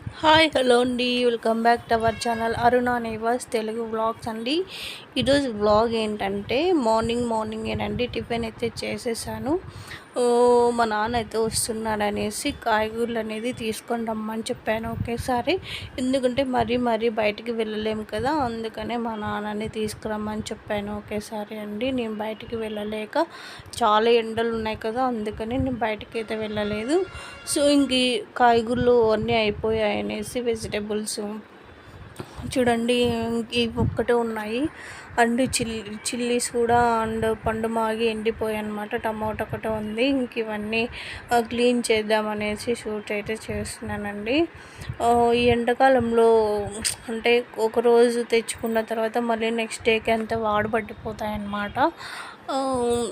Hi hello అండి. Welcome back to our channel Aruna నేవాస్ Telugu vlogs అండి. ఈరోజు వ్లాగ్ ఏంటంటే మార్నింగ్ మార్నింగ్ ఏనండి టిఫిన్ అయితే చేసేసాను. మా నాన్న అయితే వస్తున్నాడు అనేసి కాయగూరలు అనేది తీసుకొని రమ్మని చెప్పాను ఒకేసారి. ఎందుకంటే మరీ మరీ బయటికి వెళ్ళలేము కదా అందుకనే మా నాన్నని తీసుకురమ్మని చెప్పాను ఒకేసారి అండి. నేను బయటికి వెళ్ళలేక చాలా ఎండలు ఉన్నాయి కదా అందుకని నేను బయటికి అయితే వెళ్ళలేదు. సో ఇంక కాయగూరలు అన్నీ అయిపోయాయి అనేసి వెజిటేబుల్స్ చూడండి ఇవి ఒక్కటే ఉన్నాయి. అండ్ చిల్లీ చిల్లీస్ కూడా అండ్ పండు మాగి ఎండిపోయాయి అనమాట టమాటో ఒకటే ఉంది. ఇంక ఇవన్నీ క్లీన్ చేద్దామనేసి షూట్ అయితే చేస్తున్నానండి. ఈ ఎండాకాలంలో అంటే ఒకరోజు తెచ్చుకున్న తర్వాత మళ్ళీ నెక్స్ట్ డేకి అంతా వాడబట్టిపోతాయి అన్నమాట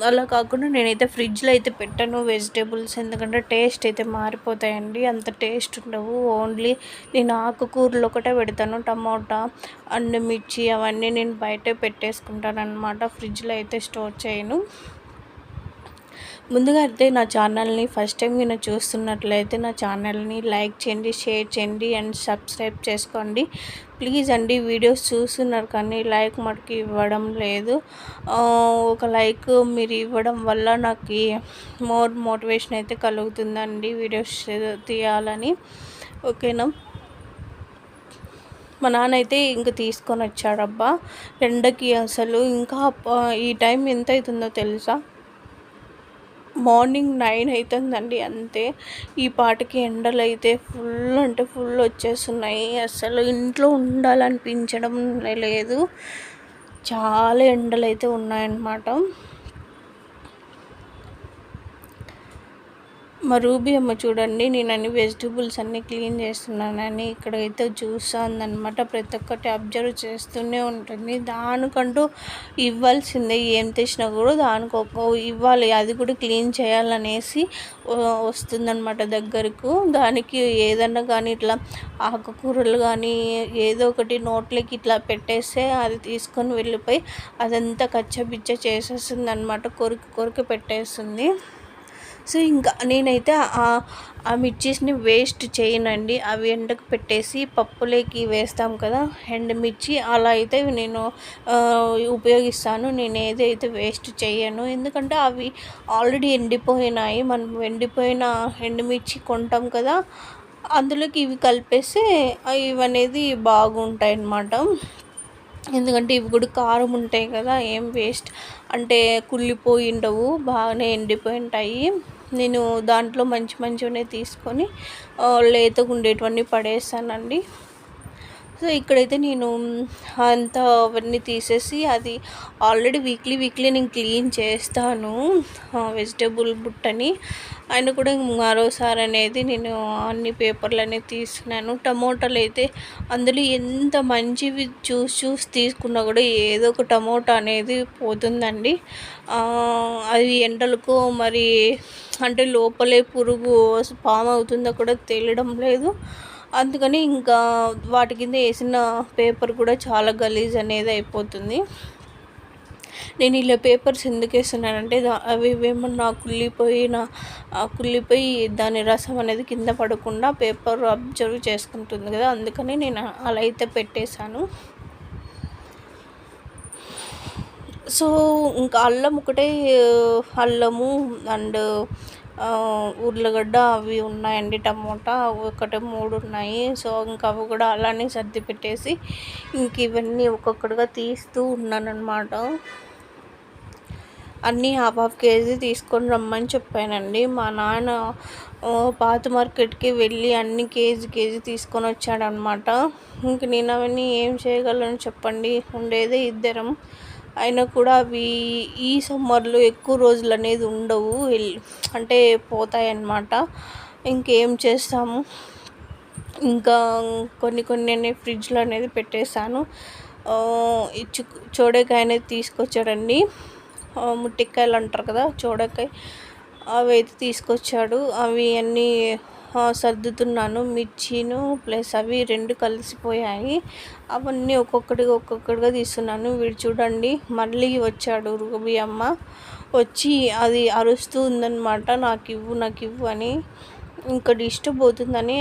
అలా కాకుండా నేనైతే ఫ్రిడ్జ్లో అయితే పెట్టాను వెజిటేబుల్స్ ఎందుకంటే టేస్ట్ అయితే మారిపోతాయండి. అంత టేస్ట్ ఉండవు. ఓన్లీ నేను ఆకుకూరలు ఒకటే పెడతాను. టమోటా అండ్ మిర్చి అవన్నీ నేను బయటే పెట్టేసుకుంటాను అనమాట ఫ్రిడ్జ్లో అయితే స్టోర్ చేయను. ముందుగా అయితే నా ఛానల్ని ఫస్ట్ టైం నేను చూస్తున్నట్లయితే నా ఛానల్ని లైక్ చేయండి షేర్ చేయండి అండ్ సబ్స్క్రైబ్ చేసుకోండి. ప్లీజ్ అండి వీడియోస్ చూస్తున్నారు కానీ లైక్ మటుకు ఇవ్వడం లేదు. ఒక లైక్ మీరు ఇవ్వడం వల్ల నాకు మోర్ మోటివేషన్ అయితే కలుగుతుందండి వీడియోస్ తీయాలని. ఓకేనా? మా నాన్న అయితే ఇంక తీసుకొని వచ్చాడబ్బా. ఎండకి అసలు ఇంకా ఈ టైం ఎంత అవుతుందో తెలుసా? మార్నింగ్ నైన్ అవుతుందండి అంతే. ఈ పాటకి ఎండలు అయితే ఫుల్ అంటే ఫుల్ వచ్చేస్తున్నాయి. అసలు ఇంట్లో ఉండాలనిపించడం లేదు. చాలా ఎండలు అయితే ఉన్నాయన్నమాట. మా రూబీ అమ్మ చూడండి నేను అన్ని వెజిటబుల్స్ అన్నీ క్లీన్ చేస్తున్నానని ఇక్కడైతే చూస్తుందనమాట ప్రతి ఒక్కటి అబ్జర్వ్ చేస్తూనే ఉంటుంది. దానికంటూ ఇవ్వాల్సిందే ఏం తెచ్చినా కూడా దానికి ఒక ఇవ్వాలి అది కూడా క్లీన్ చేయాలనేసి వస్తుందనమాట దగ్గరకు. దానికి ఏదన్నా కానీ ఇట్లా ఆకుకూరలు కానీ ఏదో ఒకటి నోట్లోకి ఇట్లా పెట్టేస్తే అది తీసుకొని వెళ్ళిపోయి అదంతా కచ్చబిచ్చ చేసేస్తుంది అనమాట కొరికి కొరికి పెట్టేస్తుంది. సో ఇంకా నేనైతే ఆ మిర్చీస్ని వేస్ట్ చేయనండి. అవి ఎండకు పెట్టేసి పప్పులోకి వేస్తాం కదా ఎండుమిర్చి అలా అయితే నేను ఉపయోగిస్తాను. నేను ఏదైతే వేస్ట్ చేయను. ఎందుకంటే అవి ఆల్రెడీ ఎండిపోయినాయి. మనం ఎండిపోయిన ఎండుమిర్చి కొంటాం కదా అందులోకి ఇవి కలిపేస్తే ఇవి అనేది బాగుంటాయి అన్నమాట. ఎందుకంటే ఇవి కూడా కారం ఉంటాయి కదా ఏం వేస్ట్. అంటే కుళ్ళిపోయి ఉండవు బాగానే ఎండిపోయి ఉంటాయి. నేను దాంట్లో మంచి మంచివనే తీసుకొని లేతగా ఉండేటివన్నీ పడేస్తానండి సో ఇక్కడైతే నేను అంతా అవన్నీ తీసేసి అది ఆల్రెడీ వీక్లీ వీక్లీ నేను క్లీన్ చేస్తాను వెజిటేబుల్ బుట్టని. ఆయన కూడా మరోసారి అనేది నేను అన్ని పేపర్లు అనేది తీసుకున్నాను టమోటాలు అయితే అందులో ఎంత మంచివి చూసి చూసి తీసుకున్నా కూడా ఏదో ఒక టమోటా అనేది పోతుందండి. అది ఎండలకు మరి అంటే లోపలే పురుగు పాము అవుతుందో కూడా తెలియడం లేదు. అందుకని ఇంకా వాటి కింద వేసిన పేపర్ కూడా చాలా గలీజ్ అనేది అయిపోతుంది. నేను ఇలా పేపర్స్ ఎందుకు వేస్తున్నానంటే అవి ఏమన్నా కుళ్ళిపోయిన కుళ్ళిపోయి దాని రసం అనేది కింద పడకుండా పేపర్ అబ్జర్వ్ చేసుకుంటుంది కదా అందుకని నేను అలా అయితే పెట్టేశాను. సో ఇంకా అల్లం ఒకటే అల్లము అండ్ ఉర్లగడ్డ అవి ఉన్నాయండి టమోటా అవి ఒకటే మూడు ఉన్నాయి. సో ఇంకా అవి కూడా అలానే సర్ది పెట్టేసి ఇంక ఇవన్నీ ఒక్కొక్కటిగా తీస్తూ ఉన్నానన్నమాట. అన్నీ హాఫ్ హాఫ్ కేజీ తీసుకొని రమ్మని చెప్పానండి. మా నాన్న పాత మార్కెట్కి వెళ్ళి అన్ని కేజీ కేజీ తీసుకొని వచ్చాడనమాట ఇంక నేను అవన్నీ ఏం చేయగలను చెప్పండి? ఉండేదే ఇద్దరం. అయినా కూడా అవి ఈ సమ్మర్లో ఎక్కువ రోజులు అనేది ఉండవు. అంటే పోతాయి అన్నమాట ఇంకేం చేస్తాము? ఇంకా కొన్ని కొన్ని నేను ఫ్రిడ్జ్లో అనేది పెట్టేశాను. ఆ, చోడకాయ అనేది తీసుకొచ్చాడండి. ఆ, ముట్టికాయలు అంటారు కదా చోడకాయ. అవి అయితే తీసుకొచ్చాడు. అవి అన్నీ సర్దుతున్నాను. మిర్చిను ప్లస్ అవి రెండు కలిసిపోయాయి. అవన్నీ ఒక్కొక్కటిగా ఒక్కొక్కటిగా తీస్తున్నాను. వీడు చూడండి మళ్ళీ వచ్చాడు రూబీ అమ్మ. వచ్చి అది అరుస్తూ ఉందన్నమాట. నాకు ఇవ్వు నాకు ఇవ్వు అని. ఇంకా డిస్టర్బ్ అవుతుందని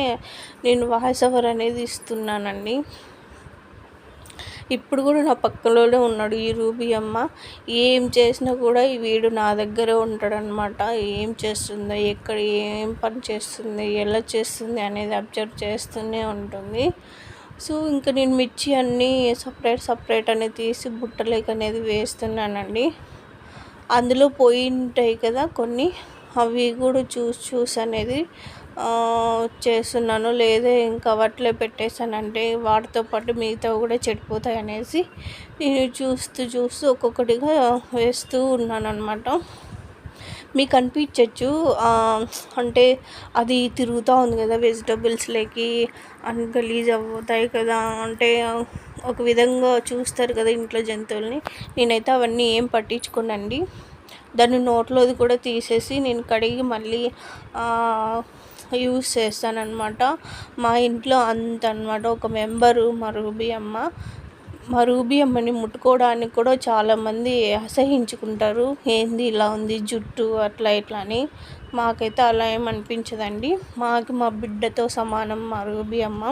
నేను వాయిస్ ఓవర్ అనేది ఇస్తున్నానండి. ఇప్పుడు కూడా నా పక్కలోనే ఉన్నాడు ఈ రూబీ అమ్మ. ఏం చేసినా కూడా ఈ వీడు నా దగ్గరే ఉంటాడనమాట ఏం చేస్తుందో? ఎక్కడ ఏం పని చేస్తుంది? ఎలా చేస్తుంది అనేది అబ్జర్వ్ చేస్తూనే ఉంటుంది. సో ఇంకా నేను మిర్చి అన్నీ సపరేట్ సపరేట్ అనేది తీసి బుట్టలేక అనేది వేస్తున్నానండి. అందులో పోయి ఉంటాయి కదా కొన్ని. అవి కూడా చూసి చూసి అనేది చేస్తున్నాను లేదే ఇంకా వాటిలో పెట్టేసానంటే వాటితో పాటు మిగతా కూడా చెడిపోతాయి అనేసి నేను చూస్తూ చూస్తూ ఒక్కొక్కటిగా వేస్తూ ఉన్నాను అనమాట మీకు అనిపించవచ్చు అంటే అది తిరుగుతూ ఉంది కదా వెజిటబుల్స్లోకి అన్ని గలీజ్ అవుతాయి కదా అంటే ఒక విధంగా చూస్తారు కదా ఇంట్లో జంతువుల్ని. నేనైతే అవన్నీ ఏం పట్టించుకోనండి. దాన్ని నోట్లోది కూడా తీసేసి నేను కడిగి మళ్ళీ యూస్ చేస్తానన్నమాట. మా ఇంట్లో అంత అనమాట ఒక మెంబరు మా రూబీ అమ్మ. మా రూబీ అమ్మని ముట్టుకోవడానికి కూడా చాలామంది అసహించుకుంటారు. ఏంది ఇలా ఉంది? జుట్టు అట్లా ఇట్లా అని. మాకైతే అలా ఏం అనిపించదండి. మాకు మా బిడ్డతో సమానం మా రూబీ అమ్మ.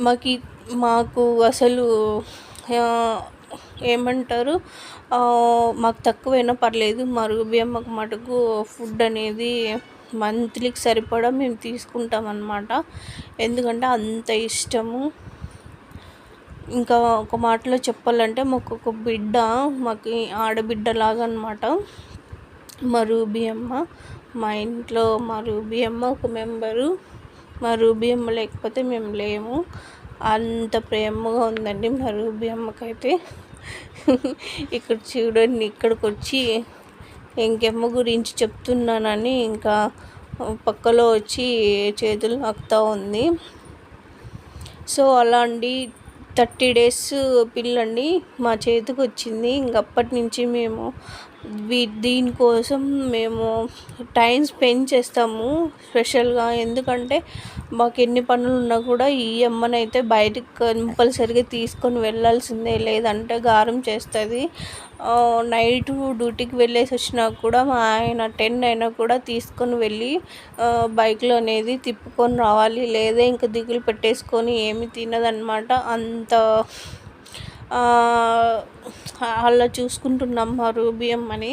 మాకు మాకు అసలు ఏమంటారు? మాకు తక్కువైనా పర్లేదు. మా రూబీ అమ్మకు మటుకు ఫుడ్ అనేది మంత్లీకి సరిపడా మేము తీసుకుంటాం అన్నమాట ఎందుకంటే అంత ఇష్టము. ఇంకా ఒక మాటలో చెప్పాలంటే మాకు ఒక బిడ్డ మాకు ఆడబిడ్డలాగా అనమాట మా రూబీ అమ్మ మా ఇంట్లో మా రూబీ అమ్మ ఒక మెంబరు. మా రూబీ అమ్మ లేకపోతే మేము లేము. అంత ప్రేమగా ఉందండి మా రూబీ అమ్మకైతే ఇక్కడ చూడండి ఇక్కడికి వచ్చి ఇంకెమ్మ గురించి చెప్తున్నానని ఇంకా పక్కలో వచ్చి చేతులు నాకుతూ ఉంది. సో అలా అండి. థర్టీ డేస్ పిల్లండి మా చేతికి వచ్చింది. ఇంకప్పటి నుంచి మేము దీనికోసం మేము టైం స్పెండ్ చేస్తాము స్పెషల్గా. ఎందుకంటే మాకు ఎన్ని పనులు ఉన్నా కూడా ఈ అమ్మనైతే బయటకు కంపల్సరిగా తీసుకొని వెళ్ళాల్సిందే. లేదంటే గారం చేస్తుంది. నైట్ డ్యూటీకి వెళ్ళేసి వచ్చినా కూడా మా ఆయన టెన్ అయినా కూడా తీసుకొని వెళ్ళి బైక్లో అనేది తిప్పుకొని రావాలి. లేదా ఇంకా దిగులు పెట్టేసుకొని ఏమి తినదనమాట అంత అలా చూసుకుంటున్నాం మా రూబీ అమ్మని.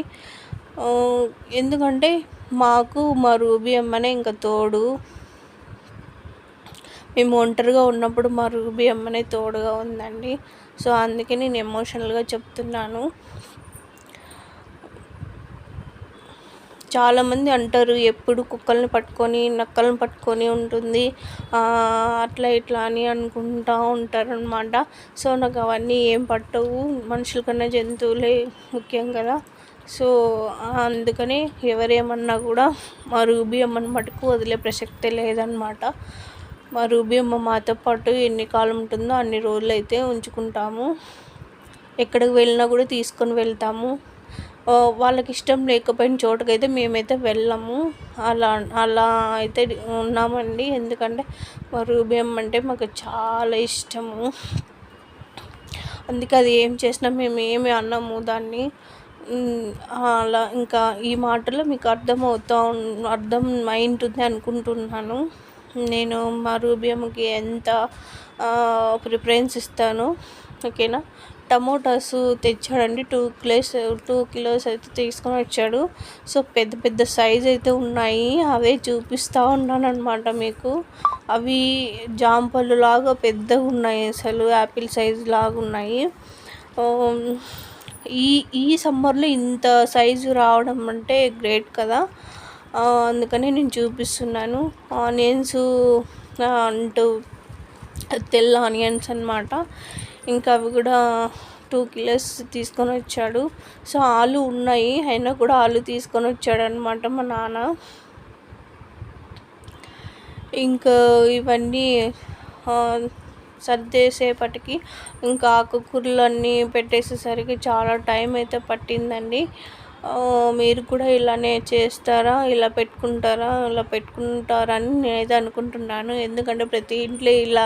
ఎందుకంటే మాకు మా రూబీ అమ్మనే ఇంకా తోడు. మేము ఒంటరిగా ఉన్నప్పుడు మా రూబీ అమ్మనే తోడుగా ఉందండి. సో అందుకే నేను ఎమోషనల్గా చెప్తున్నాను. చాలామంది అంటారు ఎప్పుడు కుక్కల్ని పట్టుకొని నక్కలను పట్టుకొని ఉంటుంది. అట్లా ఇట్లా అని అనుకుంటూ ఉంటారనమాట సో నాకు అవన్నీ ఏం పట్టవు. మనుషుల కన్నా జంతువులే ముఖ్యం కదా. సో అందుకని ఎవరేమన్నా కూడా మా రూబీ అమ్మని మటుకు వదిలే ప్రసక్తే లేదనమాట మా రూబీ అమ్మ మాతో పాటు ఎన్ని కాలం ఉంటుందో అన్ని రోజులు అయితే ఉంచుకుంటాము. ఎక్కడికి వెళ్ళినా కూడా తీసుకొని వెళ్తాము. వాళ్ళకి ఇష్టం లేకపోయిన చోటుకైతే మేమైతే వెళ్ళము. అలా అలా అయితే ఉన్నామండి. ఎందుకంటే మా రూబియం అంటే మాకు చాలా ఇష్టము. అందుకే అది ఏం చేసినా మేము ఏమి అన్నాము దాన్ని. అలా ఇంకా ఈ మాటలో మీకు అర్థమవుతా అర్థం ఉంటుంది అనుకుంటున్నాను. నేను మా రూబియంకి ఎంత ప్రిఫరెన్స్ ఇస్తాను. ఓకేనా? టమోటాస్ తెచ్చాడండి. టూ కిలోస్ టూ కిలోస్ అయితే తీసుకొని వచ్చాడు. సో పెద్ద పెద్ద సైజ్ అయితే ఉన్నాయి. అవే చూపిస్తూ ఉన్నాను అనమాట మీకు. అవి జాంపళ్ళు లాగా పెద్దగా ఉన్నాయి అసలు. యాపిల్ సైజ్ లాగా ఉన్నాయి. ఈ ఈ సమ్మర్లో ఇంత సైజు రావడం అంటే గ్రేట్ కదా. అందుకని నేను చూపిస్తున్నాను. ఆనియన్స్ అంటూ తెల్ల ఆనియన్స్ అనమాట ఇంకా అవి కూడా టూ కిలోస్ తీసుకొని వచ్చాడు. సో ఆలు ఉన్నాయి. అయినా కూడా ఆలు తీసుకొని వచ్చాడు అనమాట మా నాన్న. ఇంకా ఇవన్నీ సర్దేసేపటికి ఇంకా ఆకుకూరలు అన్నీ పెట్టేసేసరికి చాలా టైం అయితే పట్టిందండి. మీరు కూడా ఇలానే చేస్తారా? ఇలా పెట్టుకుంటారా? ఇలా పెట్టుకుంటారా అని నేనైతే అనుకుంటున్నాను. ఎందుకంటే ప్రతి ఇంట్లో ఇలా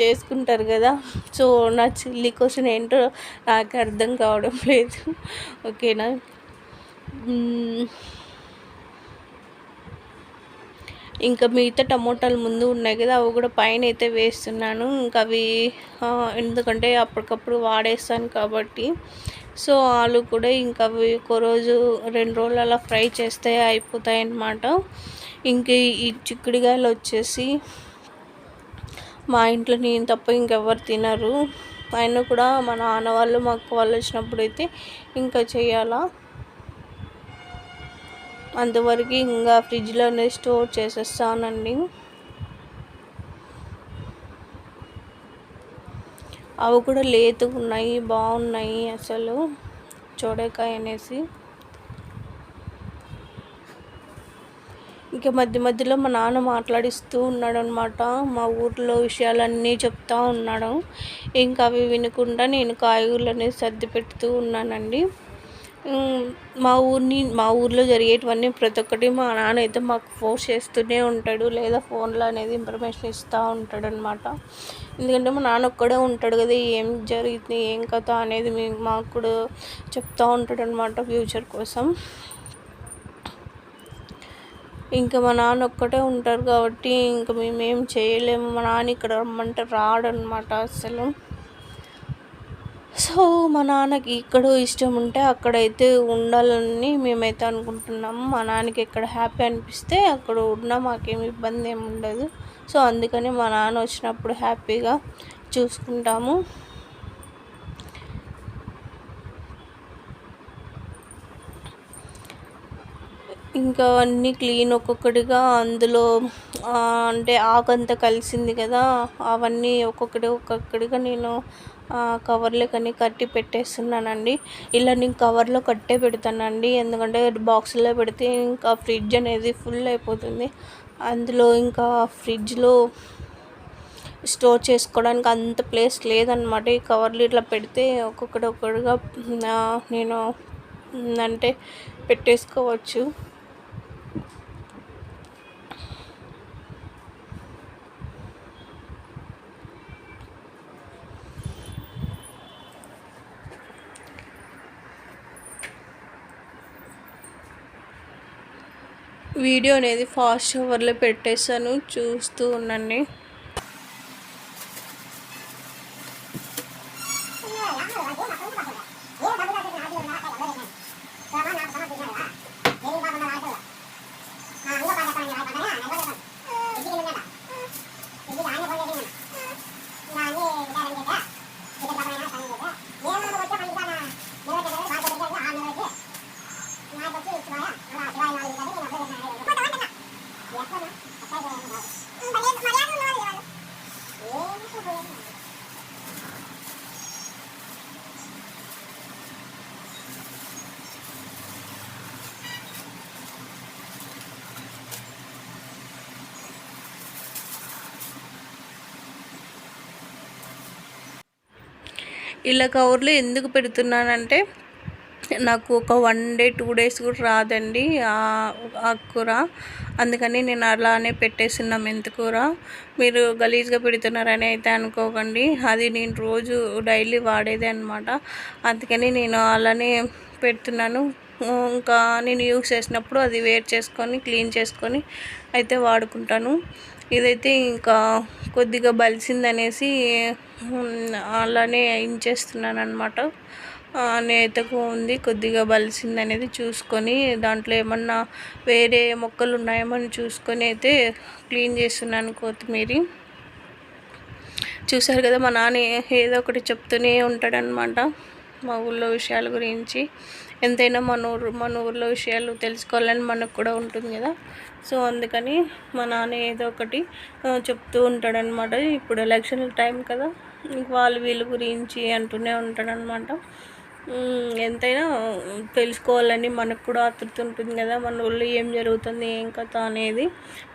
చేసుకుంటారు కదా. సో నా చిల్లి క్వశ్చన్ ఏంటో నాకు అర్థం కావడం లేదు. ఓకేనా? ఇంకా మిగతా టమోటాలు ముందు ఉన్నాయి కదా. అవి కూడా పైన అయితే వేస్తున్నాను. ఇంకా అవి ఎందుకంటే అప్పటికప్పుడు వాడేస్తాను కాబట్టి. సో ఆలు కూడా ఇంకా అవి ఒక రోజు రెండు రోజులు అలా ఫ్రై చేస్తే అయిపోతాయి అన్నమాట ఇంక ఈ చిక్కుడుగాయలు వచ్చేసి మా ఇంట్లో నేను తప్ప ఇంకెవ్వరు తినరు. ఆయన కూడా మా నాన్న వాళ్ళు మా అక్క వాళ్ళు వచ్చినప్పుడు అయితే ఇంకా చేయాలా? అంతవరకు ఇంకా ఫ్రిడ్జ్లోనే స్టోర్ చేసేస్తానండి. అవి కూడా లేతున్నాయి బాగున్నాయి అసలు. చూడకాయ అనేసి. ఇంకా మధ్య మధ్యలో మా నాన్న మాట్లాడిస్తూ ఉన్నాడు అనమాట మా ఊర్లో విషయాలన్నీ చెప్తా ఉన్నాడు. ఇంకా అవి వినకుండా నేను కాయగూరలు అనేది సర్ది పెడుతూ ఉన్నానండి. మా ఊరిని మా ఊర్లో జరిగేటివన్నీ ప్రతి ఒక్కటి మా నాన్న అయితే మాకు ఫోర్స్ చేస్తూనే ఉంటాడు. లేదా ఫోన్లో అనేది ఇన్ఫర్మేషన్ ఇస్తూ ఉంటాడు అనమాట ఎందుకంటే మా నాన్న ఒక్కడే ఉంటాడు కదా ఏం జరుగుతుంది ఏం కథ అనేది మాకు కూడా చెప్తూ ఉంటాడు అనమాట ఫ్యూచర్ కోసం. ఇంకా మా నాన్న ఒక్కటే ఉంటారు కాబట్టి ఇంకా మేమేం చేయలేము. మా నాన్న ఇక్కడ రమ్మంటే రాడనమాట అసలు సో మా నాన్నకి ఇక్కడ ఇష్టం ఉంటే అక్కడైతే ఉండాలని మేమైతే అనుకుంటున్నాము మా నాన్నకి ఎక్కడ హ్యాపీ అనిపిస్తే అక్కడ ఉన్నా మాకేం ఇబ్బంది ఏమి ఉండదు. సో అందుకని మా నాన్న వచ్చినప్పుడు హ్యాపీగా చూసుకుంటాము. ఇంకా అన్నీ క్లీన్ ఒక్కొక్కటిగా అందులో అంటే ఆకంతా కలిసింది కదా అవన్నీ ఒక్కొక్కటి ఒక్కొక్కటిగా నేను కవర్లకని కట్టి పెట్టేస్తున్నానండి. ఇలా నేను కవర్లో కట్టే పెడతానండి. ఎందుకంటే బాక్స్లో పెడితే ఇంకా ఫ్రిడ్జ్ అనేది ఫుల్ అయిపోతుంది. అందులో ఇంకా ఫ్రిడ్జ్లో స్టోర్ చేసుకోవడానికి అంత ప్లేస్ లేదనమాట ఈ కవర్లు ఇట్లా పెడితే ఒక్కొక్కటి ఒక్కొక్కటిగా నేను అంటే పెట్టేసుకోవచ్చు. వీడియో అనేది ఫాస్ట్ ఓవర్లో పెట్టేశాను. చూస్తూ ఉండండి. ఇలా కవర్లు ఎందుకు పెడుతున్నానంటే నాకు ఒక వన్ డే టూ డేస్ కూడా రాదండి ఆ కూర. అందుకని నేను అలానే పెట్టేసిన మెంతికూర మీరు గలీజ్గా పెడుతున్నారని అయితే అనుకోకండి. అది నేను రోజు డైలీ వాడేదే అనమాట అందుకని నేను అలానే పెడుతున్నాను. ఇంకా నేను యూస్ చేసినప్పుడు అది వేర్ చేసుకొని క్లీన్ చేసుకొని అయితే వాడుకుంటాను. ఇదైతే ఇంకా కొద్దిగా బలిసిందనేసి అలానే ఇంచేస్తున్నాను అనమాట నేతకు ఉంది కొద్దిగా బలిసింది అనేది చూసుకొని దాంట్లో ఏమన్నా వేరే మొక్కలు ఉన్నాయేమని చూసుకొని అయితే క్లీన్ చేస్తున్నాను కొత్తిమీర. చూశారు కదా మా నాన్న ఏదో ఒకటి చెప్తూనే ఉంటాడనమాట మా ఊళ్ళో విషయాల గురించి. ఎంతైనా మన ఊరు మన ఊళ్ళో విషయాలు తెలుసుకోవాలని మనకు కూడా ఉంటుంది కదా. సో అందుకని మా నాన్న ఏదో ఒకటి చెప్తూ ఉంటాడనమాట ఇప్పుడు ఎలక్షన్ టైం కదా వాళ్ళు వీళ్ళ గురించి అంటూనే ఉంటాడనమాట ఎంతైనా తెలుసుకోవాలని మనకు కూడా ఆతృత ఉంటుంది కదా మన ఊళ్ళో ఏం జరుగుతుంది ఏం కథ అనేది.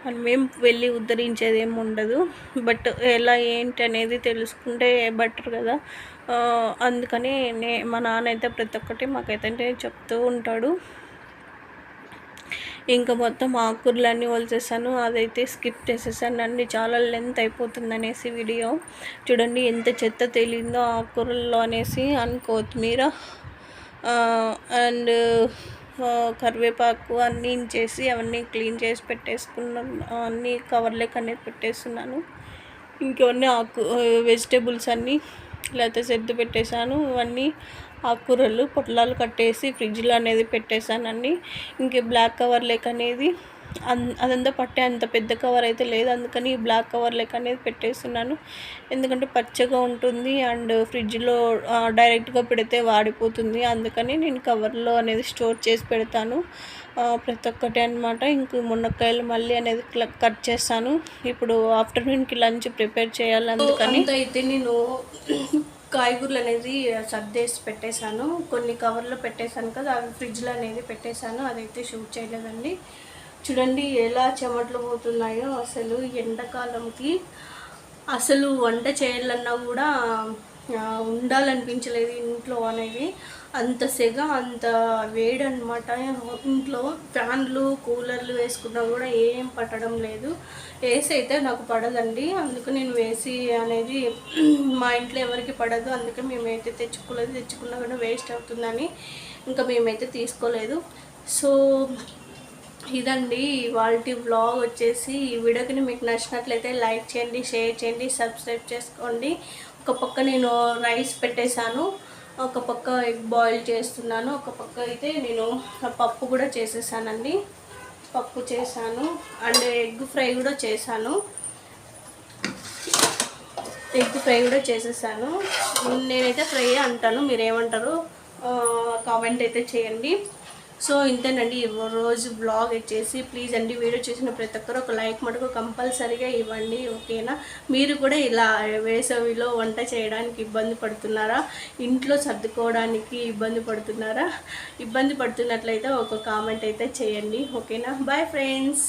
మనం ఏం వెళ్ళి ఉద్ధరించేది ఏమి ఉండదు. బట్ ఎలా ఏంటి అనేది తెలుసుకుంటే బెటర్ కదా. అందుకని నే మా నాన్న అయితే ప్రతి ఒక్కటి మాకైతే చెప్తూ ఉంటాడు. ఇంకా మొత్తం ఆకుకూరలన్నీ వలిసేసాను అదైతే స్కిప్ చేసేసాను. అన్ని చాలా లెంత్ అయిపోతుంది అనేసి వీడియో. చూడండి ఎంత చెత్త తేలిందో ఆకుకూరల్లో అనేసి అండ్ కొత్తిమీర అండ్ కరివేపాకు అన్నీ చేసి అవన్నీ క్లీన్ చేసి పెట్టేసుకున్నాను అన్నీ కవర్లోకి అనేది పెట్టేస్తున్నాను. ఇంకవన్నీ ఆకు వెజిటేబుల్స్ అన్నీ లేకపోతే సర్ది పెట్టేశాను. ఇవన్నీ ఆకుకూరలు పొట్లాలు కట్టేసి ఫ్రిడ్జ్లో అనేది పెట్టేశాను అన్నీ ఇంక బ్లాక్ కవర్ లెక్క అనేది అన్ అదంతా పట్టే అంత పెద్ద కవర్ అయితే లేదు. అందుకని ఈ బ్లాక్ కవర్ లెక్క అనేది పెట్టేస్తున్నాను. ఎందుకంటే పచ్చగా ఉంటుంది అండ్ ఫ్రిడ్జ్లో డైరెక్ట్గా పెడితే వాడిపోతుంది. అందుకని నేను కవర్లో అనేది స్టోర్ చేసి పెడతాను. ప్రతి ఒక్కటి అనమాట ఇంక మునక్కాయలు మళ్ళీ అనేది క్ల- కట్ చేస్తాను. ఇప్పుడు ఆఫ్టర్నూన్కి లంచ్ ప్రిపేర్ చేయాలి. అందుకని అయితే నేను కాయగూరలు అనేది సర్దేసి పెట్టేశాను. కొన్ని కవర్లో పెట్టేశాను కదా అవి ఫ్రిడ్జ్లో అనేది పెట్టేశాను. అదైతే షూట్ చేయలేదండి. చూడండి ఎలా చెమటలు పోతున్నాయో అసలు ఎండాకాలంకి. అసలు వంట చేయాలన్నా కూడా ఉండాలనిపించలేదు ఇంట్లో అనేది. అంత సెగ అంత వేడి అనమాట ఇంట్లో ఫ్యాన్లు కూలర్లు వేసుకున్నా కూడా ఏం పట్టడం లేదు. ఏసీ అయితే నాకు పడదండి. అందుకు నేను ఏసీ అనేది మా ఇంట్లో ఎవరికి పడదు. అందుకే మేమైతే తెచ్చుకోలేదు. తెచ్చుకున్నా కూడా వేస్ట్ అవుతుందని ఇంకా మేమైతే తీసుకోలేదు. సో ఇదండి వాళ్ళ వ్లాగ్ వచ్చేసి. ఈ వీడియోకి మీకు నచ్చినట్లయితే లైక్ చేయండి షేర్ చేయండి సబ్స్క్రైబ్ చేసుకోండి. ఒక పక్క నేను రైస్ పెట్టేశాను. ఒక పక్క ఎగ్ బాయిల్ చేస్తున్నాను ఒక పక్క అయితే నేను పప్పు కూడా చేసేసానండి. పప్పు చేశాను అండ్ ఎగ్ ఫ్రై కూడా చేశాను. ఎగ్ ఫ్రై కూడా చేసేసాను. నేనైతే ఫ్రై అంటాను మీరేమంటారు? కామెంట్ అయితే చేయండి. సో ఇంతేనండి రోజు బ్లాగ్ వచ్చేసి ప్లీజ్ అండి వీడియో చేసిన ప్రతి ఒక్కరు ఒక లైక్ మటుకు కంపల్సరీగా ఇవ్వండి ఓకేనా? మీరు కూడా ఇలా వేసవిలో వంట చేయడానికి ఇబ్బంది పడుతున్నారా? ఇంట్లో సర్దుకోవడానికి ఇబ్బంది పడుతున్నారా? ఇబ్బంది పడుతున్నట్లయితే ఒక కామెంట్ అయితే చేయండి ఓకేనా? Bye friends